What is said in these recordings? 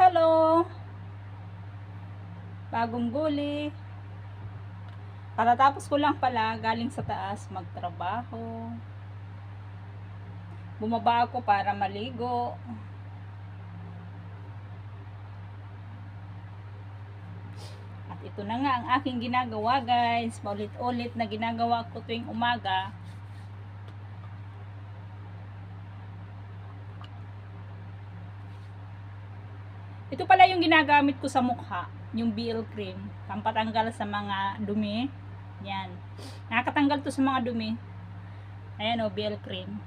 Hello! Bagong guli. Katatapos ko lang pala galing sa taas magtrabaho. Bumaba ako para maligo. At ito na nga ang aking ginagawa guys. Paulit-ulit na ginagawa ko tuwing umaga. Ito pala yung ginagamit ko sa mukha, yung BL cream. Pampatanggal sa mga dumi. Yan. Nakakatanggal to sa mga dumi. Ayan o, BL cream.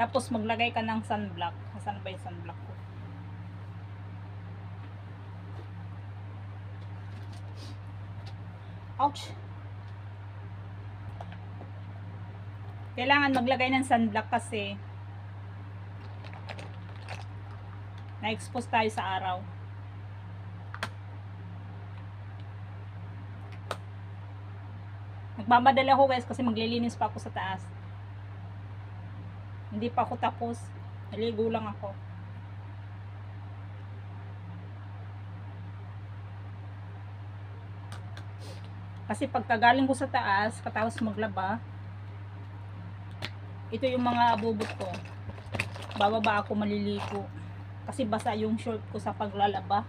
Tapos maglagay ka ng sunblock. Saan ba yung sunblock ko? Ouch! Kailangan maglagay ng sunblock kasi na-expose tayo sa araw. Nagmamadali ako guys kasi maglilinis pa ako sa taas. Hindi pa ako tapos. Naligo lang ako. Kasi pagkagaling ko sa taas, katapos maglaba, ito yung mga abubot ko. Bababa ako maliligo. Kasi basa yung short ko sa paglalaba.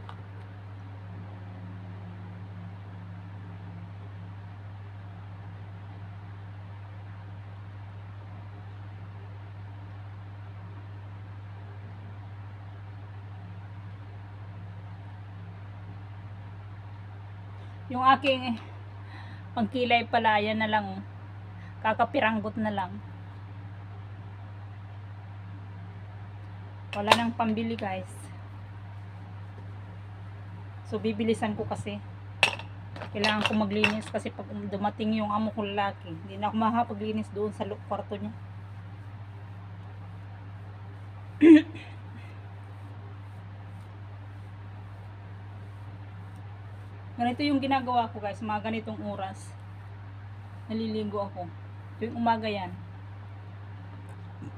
Yung aking pangkilay pala, yan na lang. Kakapiranggot na lang. Wala nang pambili guys. So bibilisan ko kasi. Kailangan ko maglinis kasi pag dumating yung amo ko lalaki, hindi na ako makapaglinis doon sa kwarto niya. Ganito yung ginagawa ko guys, mga ganitong oras. Naliligo ako. Tuwing umaga yan.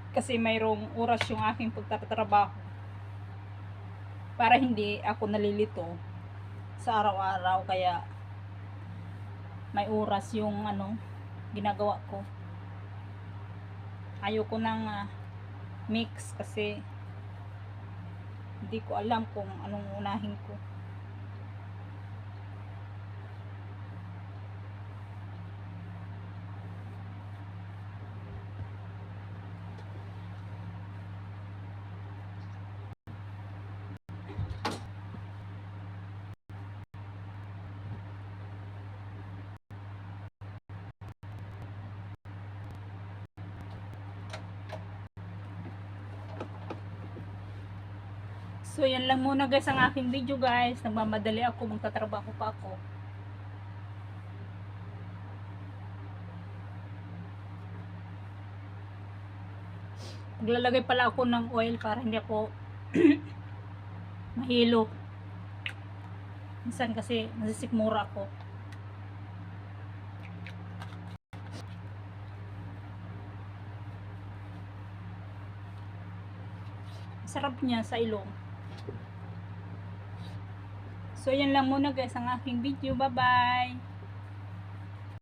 Kasi mayroong oras yung aking pagtatrabaho. Para hindi ako nalilito sa araw-araw. Kaya may oras yung ano, ginagawa ko. Ayoko nang ah, mix kasi hindi ko alam kung anong unahin ko. So, yan lang muna guys ang aking video guys. Nagmamadali ako, magtatrabaho pa ako. Maglalagay pala ako ng oil para hindi ako mahilo. Minsan kasi nasisikmura ako. Sarap niya sa ilong. So, yan lang muna guys ang aking video. Bye-bye!